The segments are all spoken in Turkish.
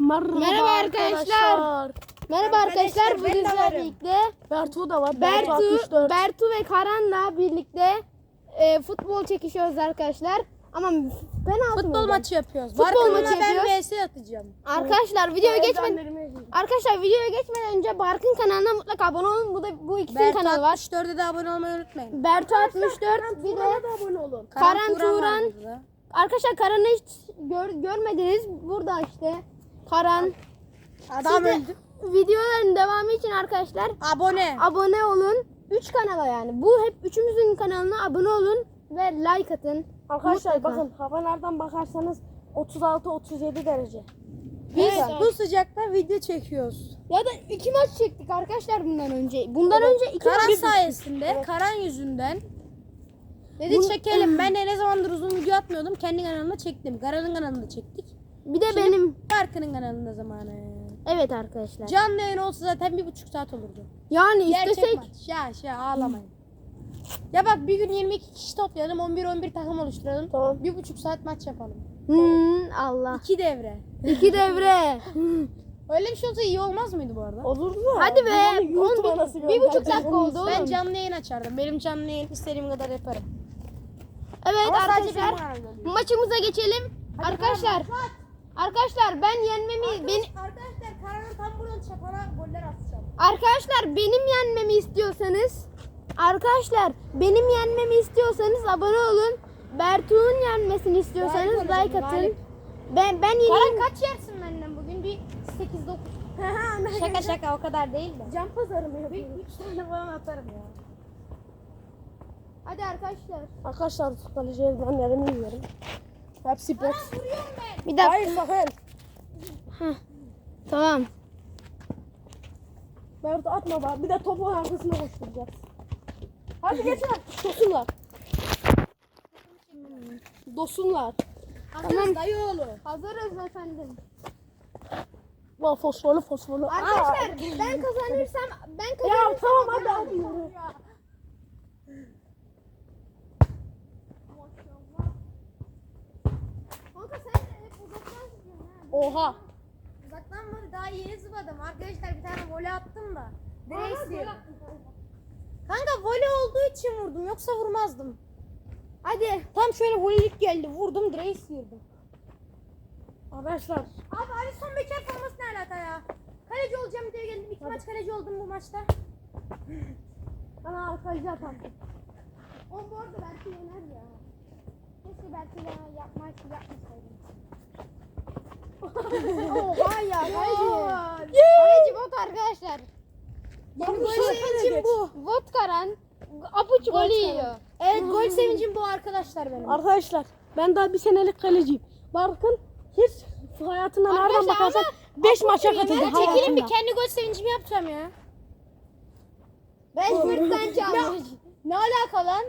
Merhaba, Merhaba arkadaşlar. Merhaba arkadaşlar. ben de Bugün sizlerle birlikte Bertu da var. Bertu, 64. Bertu ve Karan'la birlikte e, futbol çekişiyoruz arkadaşlar. Ama penaltı Futbol maçı yapıyoruz. Futbol Barkın'la maçı ben yapıyoruz. vs atacağım. Arkadaşlar videoya geçmeden. Arkadaşlar videoya geçmeden önce Barkın kanalına mutlaka abone olun. Bu da bu ikisinin Bertu kanalı var. 64'e de abone olmayı unutmayın. Bertu 64 bir de Buna da abone olun. Karan Turan arkadaşlar Karan'ı hiç gör, görmediniz. Burada işte Karan. Adam Siz öldü. videoların devamı için arkadaşlar Abone. abone olun. 3 kanala yani. Bu hep üçümüzün kanalına abone olun ve like atın. Arkadaşlar Mutlaka. bakın hava nereden bakarsanız 36-37 derece. Biz Evet. bu sıcakta video çekiyoruz. Ya da iki maç çektik arkadaşlar bundan önce. Bundan önce iki Karan maç sayesinde, Karan yüzünden dedi çekelim. Ben de ne zamandır uzun video atmıyordum. Kendi kanalımda çektim. Karan'ın kanalında çektik. Bir de Şimdi benim. Barkın'ın kanalında zamanı. Evet arkadaşlar. Canlı yayın olsa zaten bir buçuk saat olurdu. Yani Gerçek istesek maç. Ya şey ağlamayın. Ya bak bir gün 22 kişi toplayalım. 11-11 takım oluşturalım. Tamam. Bir buçuk saat maç yapalım. Hmm, Allah. İki devre. İki devre. Öyle bir şey olsa iyi olmaz mıydı bu arada? Olurdu da. Hadi be. biz onu YouTube'a On- nasıl bir, bir buçuk göndereceğiz? dakika oldu Ben canlı yayın açardım. Benim canlı yayın istediğim kadar yaparım. Evet Ama sadece benim arkadaşlar değil. maçımıza geçelim. arkadaşlar. Arkadaşlar ben yenmemi beni Arkadaşlar Karan'ın tam buradan çapana goller atacağım. arkadaşlar benim yenmemi istiyorsanız arkadaşlar benim yenmemi istiyorsanız abone olun. Bertu'nun yenmesini istiyorsanız Galip olacağım, like atın. galip. Ben ben yeneyim. Karan kaç yersin benden bugün? Bir 8-9. şaka şaka o kadar değil de. Can pazarı mı yapıyoruz? 3 tane falan atarım ya. Hadi arkadaşlar. Arkadaşlar kaleci eldivenlerimi yiyorum. Hepsi ben. Bir dakika. Hayır sakın. Tamam. Bertu atma bak. Bir de topu arkasına koşturacağız. Hadi geçin. Dosunlar. Dosunlar. Tamam. Dayı oğlu. Hazırız efendim. Bak fosforlu fosforlu. Arkadaşlar ben kazanırsam ben Ya kazanırsam tamam hadi hadi yürü. Kanka sen de hep uzaktan Oha. Uzaklanmadı daha yeni zıpladım. Arkadaşlar bir tane voley attım da. Sıyırdım. Kanka voley olduğu için vurdum yoksa vurmazdım. Hadi. Tam şöyle voleylik geldi vurdum direği sıyırdım. Arkadaşlar Abi Ali son bekar forması ne alaka ya? Kaleci olacağım diye geldim. İki maç kaleci oldum bu maçta. bana kaleci atam. O bu arada belki yener ya. Keşke belki yapmak yapmasaydım. Oha ya kaleci. Kaleci bot arkadaşlar. Yeni gol sevincim bu. Bot karan. Apuç golü yiyor. Evet gol sevincim bu arkadaşlar benim. Arkadaşlar ben daha bir senelik kaleciyim. Barkın hiç hayatına nereden bakarsan ama 5 maça katıldı yener, Çekilin bir kendi gol sevincimi yapacağım ya. Rashford'dan çalmış. Ne alaka lan?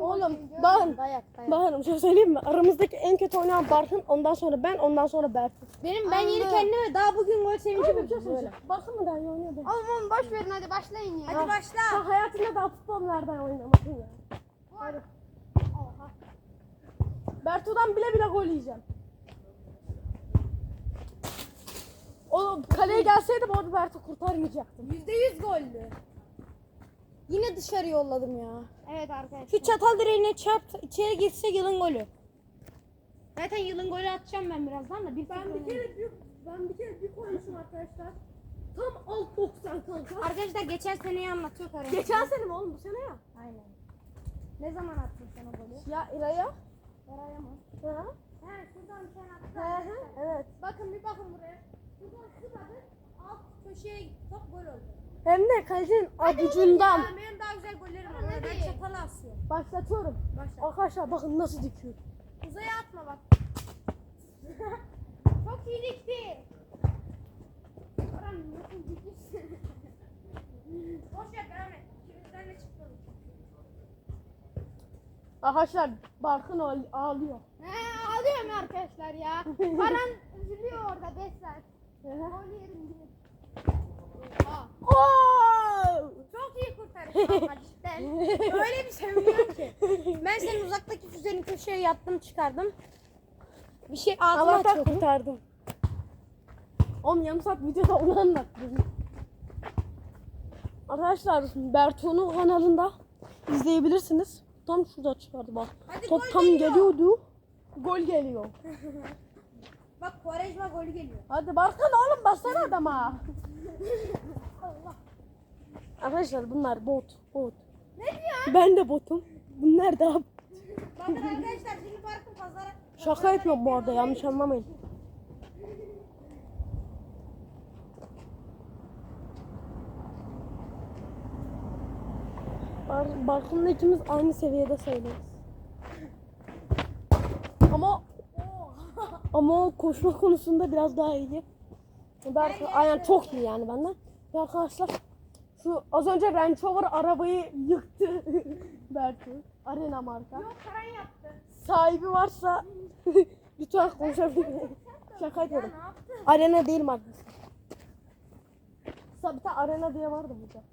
Oğlum bakın Dayak dayak. bakın bir şey söyleyeyim mi? Aramızdaki en kötü oynayan Barkın ondan sonra ben ondan sonra Berkın. Benim ben yeni Anladım. kendime daha bugün gol sevincim Abi bir şey söyleyeceğim. Barkın mı daha iyi oynuyor ben? Oğlum oğlum boş verin hadi başlayın ya. Hadi başla. Sen hayatında daha futbol nereden oynamadın ya? Hadi. Bertu'dan bile bile gol yiyeceğim. Oğlum kaleye gelseydim orada Bertu kurtarmayacaktım. Yüzde yüz gollü. Yine dışarı yolladım ya. Evet arkadaşlar. Şu çatal direğine çarp içeri girse yılın golü. Zaten yılın golü atacağım ben birazdan da. Bir Ben bir kere bir, ben bir kere bir koymuşum arkadaşlar. Tam alt 90 kanka. Arkadaşlar geçen seneyi anlatıyor Karan. Geçen sene mi oğlum bu sene ya? Aynen. Ne zaman attın sen o golü? Ya İra'ya. Oraya mı? Hı hı. He şuradan sen attın. Hı hı. Evet. Bakın bir bakın buraya. Buradan sıradın. Alt köşeye top gol oldu. Hem de avucundan. ya, Benim daha güzel gollerim var. Ben çatalı asıyorum. Başlatıyorum. Başla. Arkadaşlar bakın nasıl dikiyor. Uzaya atma bak. Çok iyi dikti. Karan nasıl dikmişsin? Boş ver devam et. İkimizden de çıktı. Arkadaşlar Barkın ağ- ağlıyor. He alıyorum arkadaşlar ya. Karan üzülüyor orada 5 saat. Yerim diye. Oo! Çok iyi kurtarış cidden. Öyle bir seviniyorum ki. Ben senin uzaktaki füzenin köşeye yattım çıkardım. Bir şey ağzıma Allah'tan atıyordum. kurtardım. Oğlum yarım saat videoda onu anlattım. Arkadaşlar Berto'nun kanalında izleyebilirsiniz. Tam şurada çıkardı bak. Hadi Top gol tam geliyor. geliyordu. Gol geliyor. Bak Quaresma golü geliyor. Hadi Barkan oğlum bassana adama. Arkadaşlar bunlar bot. Bot. Ne diyor? Ben de botum. Bunlar da Bakın arkadaşlar şimdi Barkın pazara... şaka yapıyorum bu arada yanlış anlamayın. Bar Barkın'la ikimiz aynı seviyede sayılırız. Ama ama o koşma konusunda biraz daha iyi. Berkın aynen çok iyi yani benden. Ve arkadaşlar şu az önce Range Rover arabayı yıktı Berkın. Arena marka. Yok Karan yaptı. Sahibi varsa lütfen konuşabilir miyim? Şaka Ya yapıyorum. Arena değil markası. Sabita Arena diye vardı burada.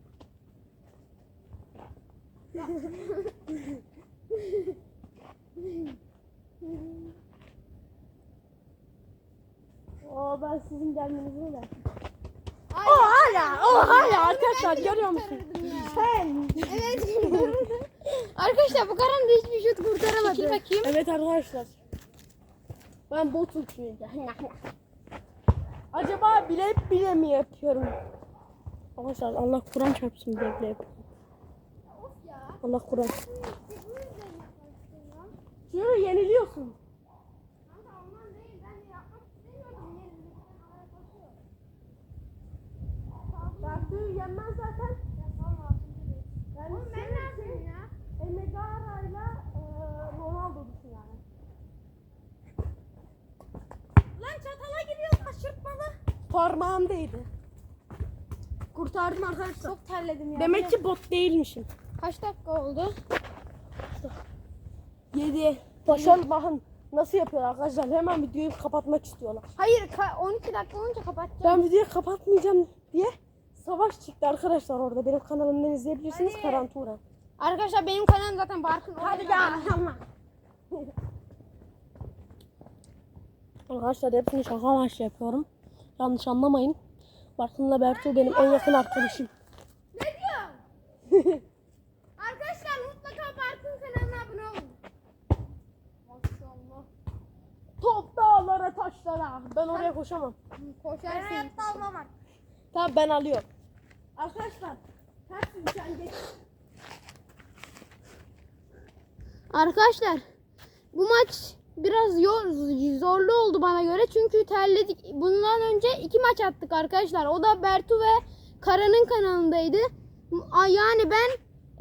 Oo ben sizin gelmenizi mi bekliyorum? O hala, o hala arkadaşlar görüyor musun? Sen. Evet. Arkadaşlar bu Karan da hiçbir şut kurtaramadı. Çekil bakayım. Evet arkadaşlar. Ben botum çünkü. Acaba bile bile mi yapıyorum? Arkadaşlar Allah Kur'an çarpsın bile bile yapıyorum. Allah Kur'an. Şunu yeniliyorsun. Bertuğ yenmez zaten. Yani Oğlum ben ne yapayım ya? Emegara'yla e, Ronaldo düşün yani. Lan çatala giriyor şaşırtmalı. Parmağımdaydı. Kurtardım arkadaşlar. Çok terledim ya. Demek ki bot değilmişim. Kaç dakika oldu? 7. Başarılı bakın nasıl yapıyor arkadaşlar. Hemen videoyu kapatmak istiyorlar. Hayır ka- 12 dakika olunca kapatacağım. Ben videoyu kapatmayacağım diye savaş çıktı arkadaşlar orada. Benim kanalımdan izleyebilirsiniz. Hadi. Karantura. Arkadaşlar benim kanalım zaten Barkın. Hadi gel. Arkadaşlar hepsini şaka amaçlı yapıyorum. Yanlış anlamayın. Barkın'la Bertu benim en yakın arkadaşım. Ne diyor? Arkadaşlar mutlaka Barkın kanalına abone olun. Maşallah. Top dağlara taşlara. Ben oraya koşamam. Ben Koşarsın. hayatta almam artık. Tamam ben alıyorum. Arkadaşlar hepsi sen geç. Arkadaşlar bu maç biraz yor- zorlu oldu bana göre çünkü terledik. Bundan önce iki maç attık arkadaşlar. O da Bertu ve Kara'nın kanalındaydı. Yani ben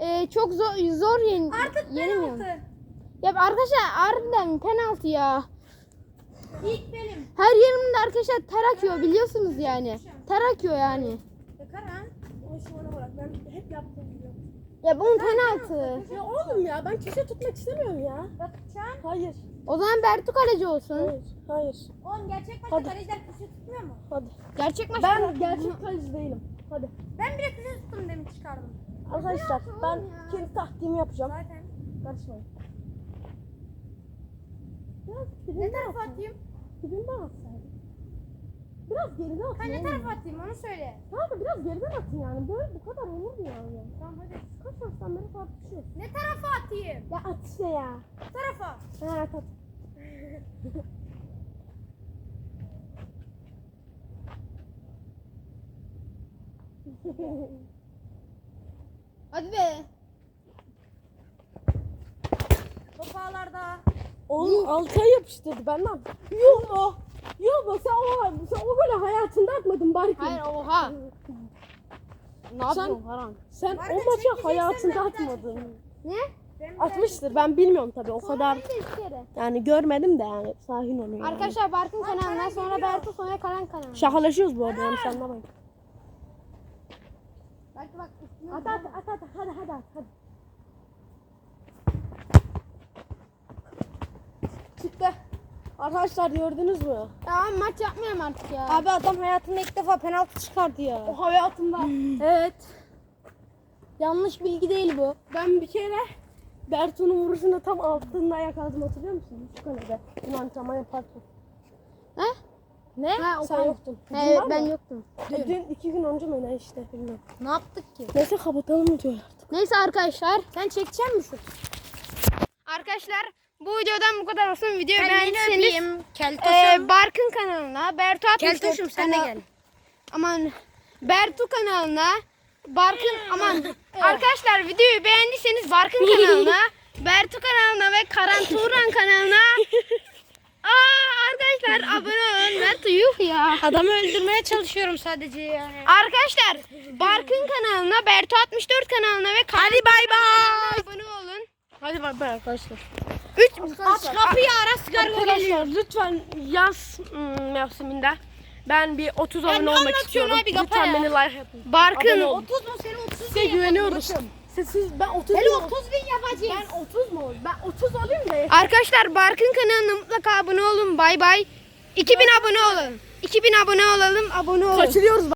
e, çok zor zor yen Artık yenemiyorum. penaltı. Ya arkadaşlar harbiden penaltı ya. İlk benim. Her yerimde arkadaşlar ter akıyor biliyorsunuz yani. Ter akıyor yani. Ya Ben hep yaptım. Ya bunun penaltı. Ya oğlum ya ben köşe tutmak istemiyorum ya. Bakacağım. Hayır. O zaman Bertu kaleci olsun. Hayır. Hayır. Oğlum gerçek maçta Hadi. kaleciler köşe tutmuyor mu? Hadi. Gerçek maç. Ben gerçek kaleci değilim. Hadi. Ben bile köşe tuttum demin çıkardım. Arkadaşlar ben oğlum ya? kendi taktiğimi yapacağım. Zaten. Karışmayın. Biraz Ne dibinden tarafa atın. atayım? Biraz geriden atın. Ha ne oğlum. tarafa atayım onu söyle. Kanka biraz geriden atın yani. Böyle bu kadar olur mu yani? Tamam hadi. Kaç yaştan beri tartışıyoruz. Ne tarafa atayım? Ya at işte ya. Bu tarafa. Ha at at. Hadi be. Top ağlarda. Oğlum alta yapıştırdı benden. Yok mu? Yok mu? Sen o, sen o böyle hayatında atmadın Barkın. Hayır oha. Ne yapıyorsun Sen- Karan? Sen Var o da maça çekeceksen hayatında ben bir daha atmadın. Ne? Atmıştır ben bilmiyorum tabii o kadar. Yani görmedim de yani sahin onu yani. Arkadaşlar Barkın Karan kanalından sonra. Bertu sonra Karan kanalı. Şakalaşıyoruz bu arada yanlış anlamayın. Belki bak üstüne At at at at hadi hadi at hadi. Çıktı. Arkadaşlar gördünüz mü? Tamam maç yapmayalım artık ya. Abi adam hayatında ilk defa penaltı çıkardı ya. O hayatımda. Evet. Yanlış bilgi değil bu. Ben bir kere Berto'nun vuruşunu tam altında yakaladım hatırlıyor musun? Şu kalede. Bunu antrenman yaparken. He? Ne? Ha, Sen yoktun. He, Dün var ben yoktum. E, Dün iki gün önce mi ne işte bilmiyorum. Ne yaptık ki? Neyse kapatalım mı diyorlar. Neyse arkadaşlar. Sen çekecek misin? Arkadaşlar bu videodan bu kadar olsun. Videoyu Kendini beğendiyseniz öpeyim. Keltoşum. e, Barkın kanalına, Bertu 64 Keltoşum sen de kanal- gel. Aman Bertu kanalına, Barkın aman arkadaşlar videoyu beğendiyseniz Barkın kanalına, Bertu kanalına ve Karan Turan kanalına Aa arkadaşlar abone olun. Bertu yuh ya. Adamı öldürmeye çalışıyorum sadece yani. Arkadaşlar Barkın kanalına, Bertu 64 kanalına ve Karan Hadi bay kanalına abone olun. Hadi bay bay arkadaşlar. Üç Aç kapıyı ara sigara geliyor. Arkadaşlar lütfen yaz hmm, mevsiminde ben bir 30 abone ne olmak istiyorum. abi, kapa lütfen ya. beni like yapın. Barkın Abone ol. 30 mu seni 30 Size güveniyoruz. Siz, siz ben 30 Seni bin 30 bin yapacağız. Ben 30 mu? Ben 30 olayım da Arkadaşlar Barkın kanalına mutlaka abone olun. Bay bay. 2000 abone olun. 2000 abone olalım. Abone olun. kaçırıyoruz